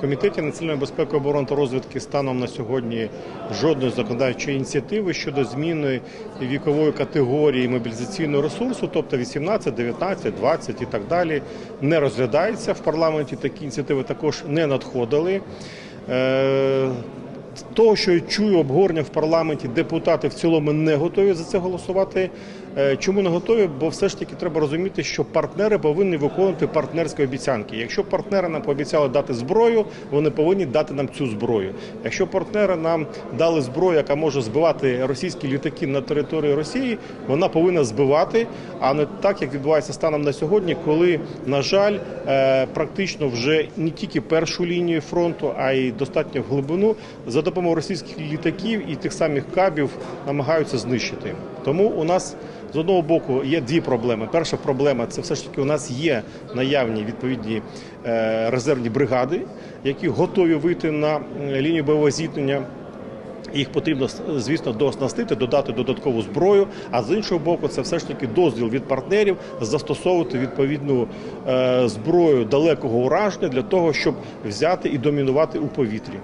Комітеті національної безпеки, оборони та розвідки станом на сьогодні жодної законодавчої ініціативи щодо зміни вікової категорії мобілізаційного ресурсу, тобто 18, 19, 20 і так далі, не розглядається в парламенті. Такі ініціативи також не надходили. Того, що я чую обговорення в парламенті, депутати в цілому не готові за це голосувати. Е, Чому не готові? Бо все ж таки треба розуміти, що партнери повинні виконувати партнерські обіцянки. Якщо партнери нам пообіцяли дати зброю, вони повинні дати нам цю зброю. Якщо партнери нам дали зброю, яка може збивати російські літаки на території Росії, вона повинна збивати, а не так, як відбувається станом на сьогодні, коли, на жаль, е, практично вже не тільки першу лінію фронту, а й достатньо в глибину за допомогою російських літаків і тих самих кабів намагаються знищити. Тому у нас з одного боку є дві проблеми. Перша проблема це все ж таки у нас є наявні відповідні е, резервні бригади, які готові вийти на лінію бойового зіткнення. Їх потрібно звісно дооснастити, додати додаткову зброю. А з іншого боку, це все ж таки дозвіл від партнерів застосовувати відповідну е, зброю далекого ураження для того, щоб взяти і домінувати у повітрі.